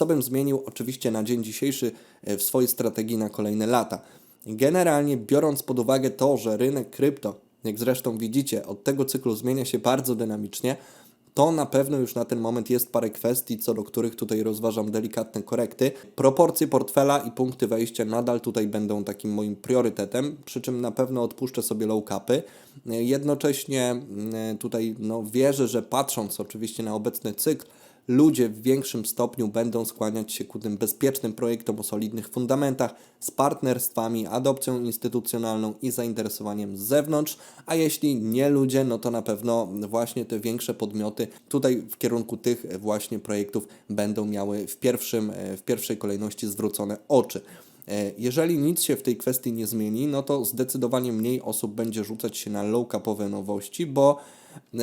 co bym zmienił oczywiście na dzień dzisiejszy e, w swojej strategii na kolejne lata. Generalnie biorąc pod uwagę to, że rynek krypto, jak zresztą widzicie, od tego cyklu zmienia się bardzo dynamicznie, to na pewno już na ten moment jest parę kwestii, co do których tutaj rozważam delikatne korekty. Proporcje portfela i punkty wejścia nadal tutaj będą takim moim priorytetem, przy czym na pewno odpuszczę sobie low capy. Jednocześnie mm, tutaj no, wierzę, że patrząc oczywiście na obecny cykl, ludzie w większym stopniu będą skłaniać się ku tym bezpiecznym projektom o solidnych fundamentach z partnerstwami, adopcją instytucjonalną i zainteresowaniem z zewnątrz, a jeśli nie ludzie, no to na pewno właśnie te większe podmioty tutaj w kierunku tych właśnie projektów będą miały w, pierwszym, w pierwszej kolejności zwrócone oczy. E, jeżeli nic się w tej kwestii nie zmieni, no to zdecydowanie mniej osób będzie rzucać się na low-capowe nowości, bo E,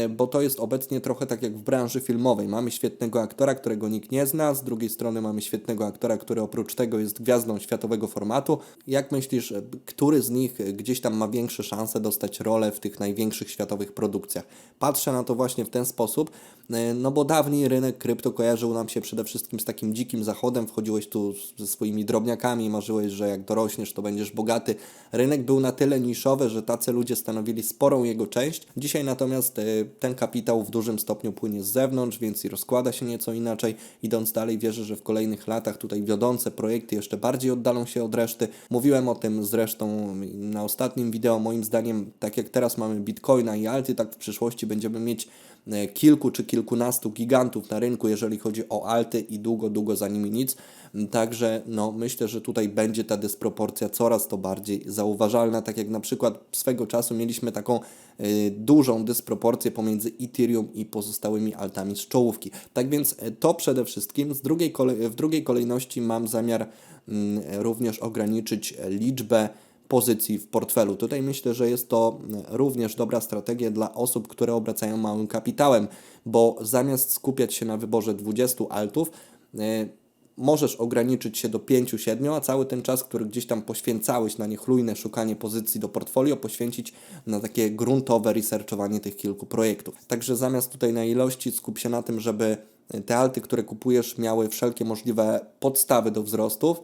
bo to jest obecnie trochę tak jak w branży filmowej. Mamy świetnego aktora, którego nikt nie zna, z drugiej strony mamy świetnego aktora, który oprócz tego jest gwiazdą światowego formatu. Jak myślisz, e, który z nich gdzieś tam ma większe szanse dostać rolę w tych największych światowych produkcjach? Patrzę na to właśnie w ten sposób, e, no bo dawniej rynek krypto kojarzył nam się przede wszystkim z takim dzikim zachodem, wchodziłeś tu ze swoimi drobniakami, marzyłeś, że jak dorośniesz, to będziesz bogaty. Rynek był na tyle niszowy, że tacy ludzie stanowili sporą jego część. Dzisiaj natomiast ten kapitał w dużym stopniu płynie z zewnątrz, więc i rozkłada się nieco inaczej. Idąc dalej, wierzę, że w kolejnych latach tutaj wiodące projekty jeszcze bardziej oddalą się od reszty. Mówiłem o tym zresztą na ostatnim wideo. Moim zdaniem, tak jak teraz mamy bitcoina i alty, tak w przyszłości będziemy mieć kilku czy kilkunastu gigantów na rynku, jeżeli chodzi o alty i długo, długo za nimi nic. Także no, myślę, że tutaj będzie ta dysproporcja coraz to bardziej zauważalna, tak jak na przykład swego czasu mieliśmy taką y, dużą dysproporcję pomiędzy Ethereum i pozostałymi altami z czołówki. Tak więc e, to przede wszystkim. Z drugiej w drugiej kolejności mam zamiar y, również ograniczyć liczbę pozycji w portfelu. Tutaj myślę, że jest to również dobra strategia dla osób, które obracają małym kapitałem, bo zamiast skupiać się na wyborze 20 altów, e, możesz ograniczyć się do 5-7, a cały ten czas, który gdzieś tam poświęcałeś na niechlujne szukanie pozycji do portfolio, poświęcić na takie gruntowe researchowanie tych kilku projektów. Także zamiast tutaj na ilości skup się na tym, żeby te alty, które kupujesz, miały wszelkie możliwe podstawy do wzrostów.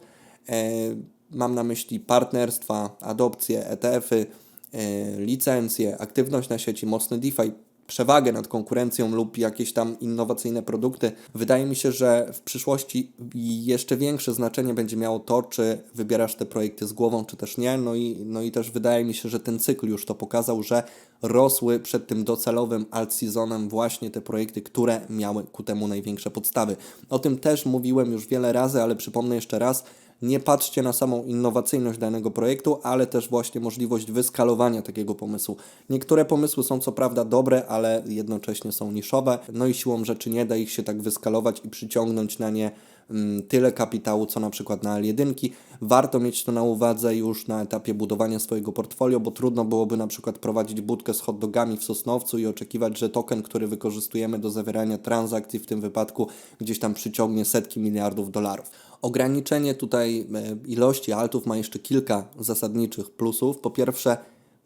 Mam na myśli partnerstwa, adopcje, ETF-y, e, licencje, aktywność na sieci, mocny DeFi, przewagę nad konkurencją lub jakieś tam innowacyjne produkty. Wydaje mi się, że w przyszłości jeszcze większe znaczenie będzie miało to, czy wybierasz te projekty z głową, czy też nie. No i, no i też wydaje mi się, że ten cykl już to pokazał, że rosły przed tym docelowym alt seasonem właśnie te projekty, które miały ku temu największe podstawy. O tym też mówiłem już wiele razy, ale przypomnę jeszcze raz nie patrzcie na samą innowacyjność danego projektu, ale też właśnie możliwość wyskalowania takiego pomysłu. Niektóre pomysły są co prawda dobre, ale jednocześnie są niszowe, no i siłą rzeczy nie da ich się tak wyskalować i przyciągnąć na nie tyle kapitału, co na przykład na L1. Warto mieć to na uwadze już na etapie budowania swojego portfolio, bo trudno byłoby na przykład prowadzić budkę z hot dogami w Sosnowcu i oczekiwać, że token, który wykorzystujemy do zawierania transakcji, w tym wypadku gdzieś tam przyciągnie setki miliardów dolarów. Ograniczenie tutaj e, ilości altów ma jeszcze kilka zasadniczych plusów. Po pierwsze,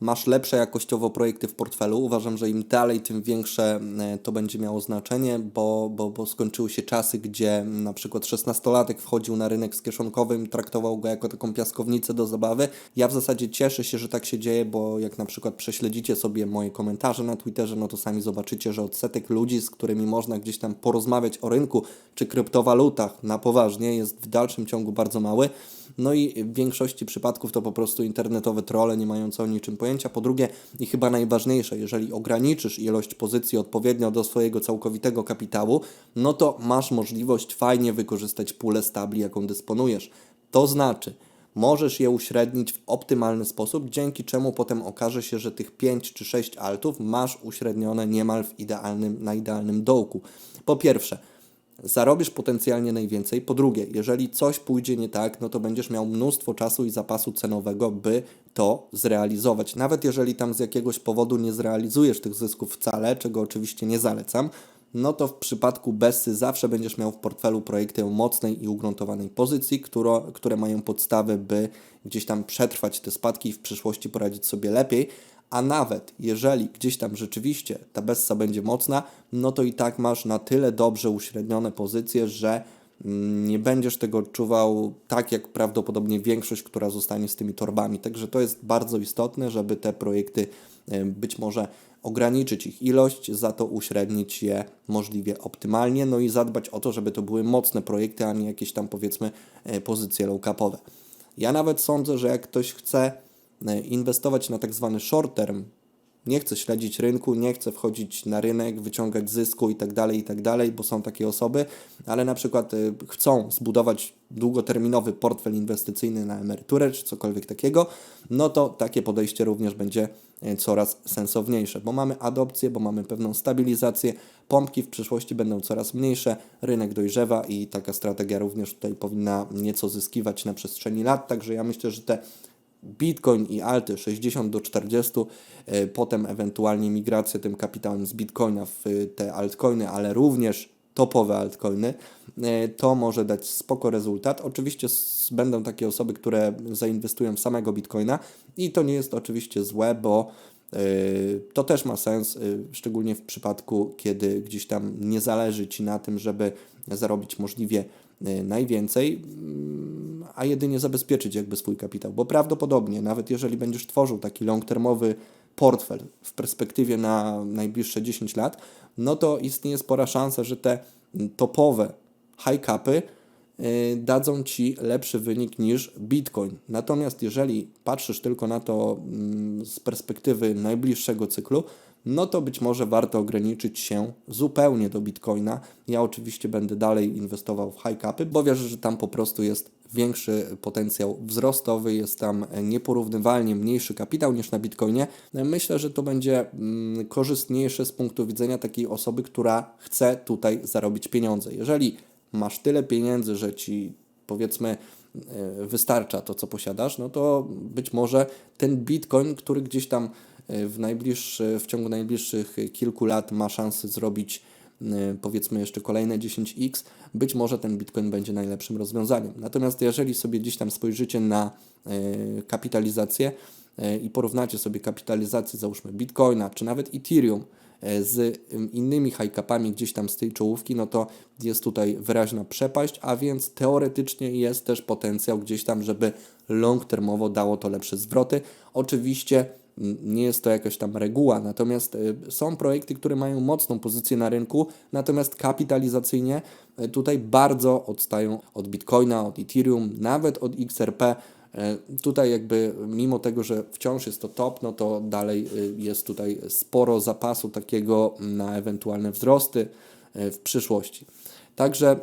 masz lepsze jakościowo projekty w portfelu. Uważam, że im dalej, tym większe e, to będzie miało znaczenie, bo, bo, bo skończyły się czasy, gdzie na przykład 16-latek wchodził na rynek z kieszonkowym, traktował go jako taką piaskownicę do zabawy. Ja w zasadzie cieszę się, że tak się dzieje, bo jak na przykład prześledzicie sobie moje komentarze na Twitterze, no to sami zobaczycie, że odsetek ludzi, z którymi można gdzieś tam porozmawiać o rynku czy kryptowalutach na poważnie jest w dalszym ciągu bardzo mały. No i w większości przypadków to po prostu internetowe trole nie mające o niczym pojęcia. Po drugie i chyba najważniejsze, jeżeli ograniczysz ilość pozycji odpowiednio do swojego całkowitego kapitału, no to masz możliwość fajnie wykorzystać pulę stabli, jaką dysponujesz. To znaczy, możesz je uśrednić w optymalny sposób, dzięki czemu potem okaże się, że tych 5 czy 6 altów masz uśrednione niemal w idealnym, na idealnym dołku. Po pierwsze, zarobisz potencjalnie najwięcej. Po drugie, jeżeli coś pójdzie nie tak, no to będziesz miał mnóstwo czasu i zapasu cenowego, by to zrealizować. Nawet jeżeli tam z jakiegoś powodu nie zrealizujesz tych zysków wcale, czego oczywiście nie zalecam, no to w przypadku Bessy zawsze będziesz miał w portfelu projekty o mocnej i ugruntowanej pozycji, które, które mają podstawy, by gdzieś tam przetrwać te spadki i w przyszłości poradzić sobie lepiej, a nawet jeżeli gdzieś tam rzeczywiście ta Bessa będzie mocna, no to i tak masz na tyle dobrze uśrednione pozycje, że mm, nie będziesz tego odczuwał tak jak prawdopodobnie większość, która zostanie z tymi torbami. Także to jest bardzo istotne, żeby te projekty e, być może ograniczyć ich ilość, za to uśrednić je możliwie optymalnie, no i zadbać o to, żeby to były mocne projekty, a nie jakieś tam powiedzmy e, pozycje low capowe. Ja nawet sądzę, że jak ktoś chce inwestować na tak zwany short term, nie chce śledzić rynku, nie chce wchodzić na rynek, wyciągać zysku i tak dalej, i tak bo są takie osoby, ale na przykład y, chcą zbudować długoterminowy portfel inwestycyjny na emeryturę czy cokolwiek takiego, no to takie podejście również będzie y, coraz sensowniejsze, bo mamy adopcję, bo mamy pewną stabilizację, pompki w przyszłości będą coraz mniejsze, rynek dojrzewa i taka strategia również tutaj powinna nieco zyskiwać na przestrzeni lat, także ja myślę, że te Bitcoin i alty 60 do 40, e, potem ewentualnie migracja tym kapitałem z Bitcoina w te altcoiny, ale również topowe altcoiny, e, to może dać spoko rezultat. Oczywiście będą takie osoby, które zainwestują w samego Bitcoina i to nie jest oczywiście złe, bo e, to też ma sens, szczególnie w przypadku, kiedy gdzieś tam nie zależy Ci na tym, żeby zarobić możliwie najwięcej a jedynie zabezpieczyć jakby swój kapitał, bo prawdopodobnie nawet jeżeli będziesz tworzył taki long-termowy portfel w perspektywie na najbliższe 10 lat, no to istnieje spora szansa, że te topowe high capy y, dadzą Ci lepszy wynik niż Bitcoin. Natomiast jeżeli patrzysz tylko na to mm, z perspektywy najbliższego cyklu, no to być może warto ograniczyć się zupełnie do Bitcoina. Ja oczywiście będę dalej inwestował w high capy, bo wierzę, że tam po prostu jest większy potencjał wzrostowy, jest tam nieporównywalnie mniejszy kapitał niż na Bitcoinie. Myślę, że to będzie mm, korzystniejsze z punktu widzenia takiej osoby, która chce tutaj zarobić pieniądze. Jeżeli masz tyle pieniędzy, że ci powiedzmy e, wystarcza to, co posiadasz, no to być może ten Bitcoin, który gdzieś tam e, w, w ciągu najbliższych kilku lat ma szansę zrobić powiedzmy jeszcze kolejne 10x, być może ten Bitcoin będzie najlepszym rozwiązaniem. Natomiast jeżeli sobie gdzieś tam spojrzycie na y, kapitalizację y, i porównacie sobie kapitalizację załóżmy Bitcoina czy nawet Ethereum z innymi high-capami gdzieś tam z tej czołówki, no to jest tutaj wyraźna przepaść, a więc teoretycznie jest też potencjał gdzieś tam, żeby long-termowo dało to lepsze zwroty. Oczywiście nie jest to jakaś tam reguła, natomiast y, są projekty, które mają mocną pozycję na rynku, natomiast kapitalizacyjnie y, tutaj bardzo odstają od Bitcoina, od Ethereum, nawet od XRP. Y, tutaj jakby mimo tego, że wciąż jest to top, no to dalej jest tutaj sporo zapasu takiego na ewentualne wzrosty w przyszłości. Także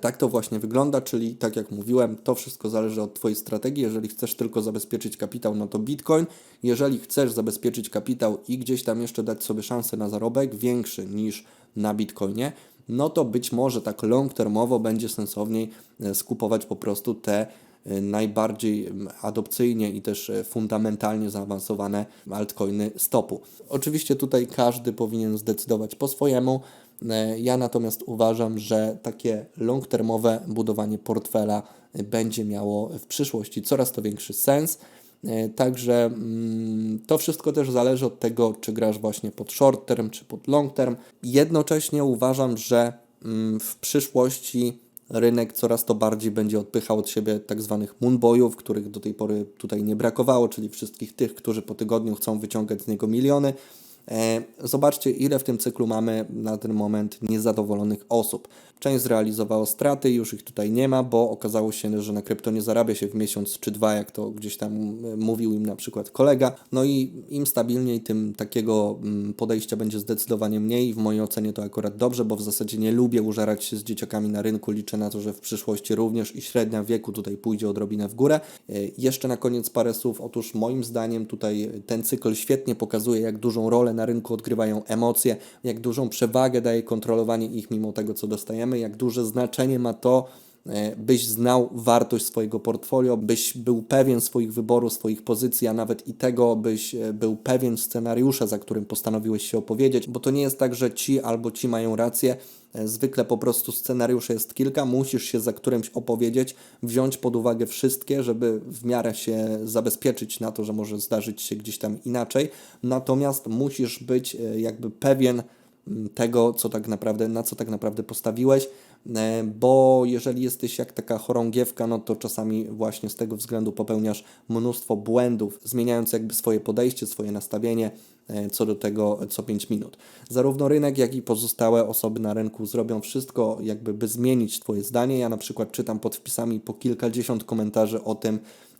tak to właśnie wygląda, czyli tak jak mówiłem, to wszystko zależy od Twojej strategii. Jeżeli chcesz tylko zabezpieczyć kapitał, no to Bitcoin. Jeżeli chcesz zabezpieczyć kapitał i gdzieś tam jeszcze dać sobie szansę na zarobek większy niż na Bitcoinie, no to być może tak long termowo będzie sensowniej e, skupować po prostu te e, najbardziej adopcyjnie i też fundamentalnie zaawansowane altcoiny stopu. Oczywiście tutaj każdy powinien zdecydować po swojemu. E, ja natomiast uważam, że takie long-termowe budowanie portfela będzie miało w przyszłości coraz to większy sens. E, także mm, to wszystko też zależy od tego, czy grasz właśnie pod short term, czy pod long term. Jednocześnie uważam, że mm, w przyszłości rynek coraz to bardziej będzie odpychał od siebie tak zwanych moonboyów, których do tej pory tutaj nie brakowało, czyli wszystkich tych, którzy po tygodniu chcą wyciągać z niego miliony. E, zobaczcie, ile w tym cyklu mamy na ten moment niezadowolonych osób. Część zrealizowała straty, już ich tutaj nie ma, bo okazało się, że na krypto nie zarabia się w miesiąc czy dwa, jak to gdzieś tam mówił im na przykład kolega. No i im stabilniej, tym takiego podejścia będzie zdecydowanie mniej. W mojej ocenie to akurat dobrze, bo w zasadzie nie lubię użerać się z dzieciakami na rynku. Liczę na to, że w przyszłości również i średnia wieku tutaj pójdzie odrobinę w górę. E, jeszcze na koniec parę słów. Otóż moim zdaniem tutaj ten cykl świetnie pokazuje, jak dużą rolę na rynku odgrywają emocje, jak dużą przewagę daje kontrolowanie ich mimo tego, co dostajemy, jak duże znaczenie ma to, byś znał wartość swojego portfolio, byś był pewien swoich wyborów, swoich pozycji, a nawet i tego, byś e, był pewien scenariusza, za którym postanowiłeś się opowiedzieć, bo to nie jest tak, że ci albo ci mają rację. E, zwykle po prostu scenariuszy jest kilka, musisz się za którymś opowiedzieć, wziąć pod uwagę wszystkie, żeby w miarę się zabezpieczyć na to, że może zdarzyć się gdzieś tam inaczej. Natomiast musisz być jakby pewien tego, co tak naprawdę, na co tak naprawdę postawiłeś, e, bo jeżeli jesteś jak taka chorągiewka, no to czasami właśnie z tego względu popełniasz mnóstwo błędów, zmieniając jakby swoje podejście, swoje nastawienie e, co do tego co 5 minut. Zarówno rynek, jak i pozostałe osoby na rynku zrobią wszystko, jakby by zmienić Twoje zdanie. Ja na przykład czytam pod wpisami po kilkadziesiąt komentarzy o tym,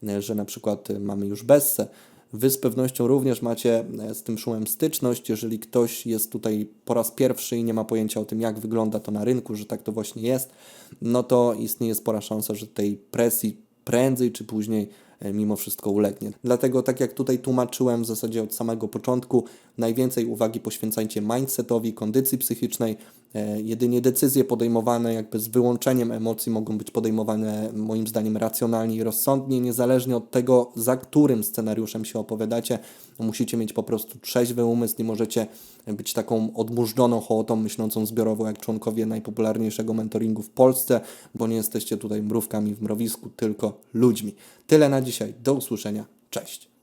e, że na przykład e, mamy już bessę. Wy z pewnością również macie e, z tym szumem styczność. Jeżeli ktoś jest tutaj po raz pierwszy i nie ma pojęcia o tym, jak wygląda to na rynku, że tak to właśnie jest, no to istnieje spora szansa, że tej presji prędzej czy później mimo wszystko ulegnie. Dlatego, tak jak tutaj tłumaczyłem w zasadzie od samego początku, najwięcej uwagi poświęcajcie mindsetowi, kondycji psychicznej. E, Jedynie decyzje podejmowane jakby z wyłączeniem emocji mogą być podejmowane moim zdaniem racjonalnie i rozsądnie, niezależnie od tego, za którym scenariuszem się opowiadacie. Musicie mieć po prostu trzeźwy umysł, nie możecie być taką odmurzdoną hołotą myślącą zbiorowo jak członkowie najpopularniejszego mentoringu w Polsce, bo nie jesteście tutaj mrówkami w mrowisku, tylko ludźmi. Tyle na dzisiaj. Do usłyszenia. Cześć.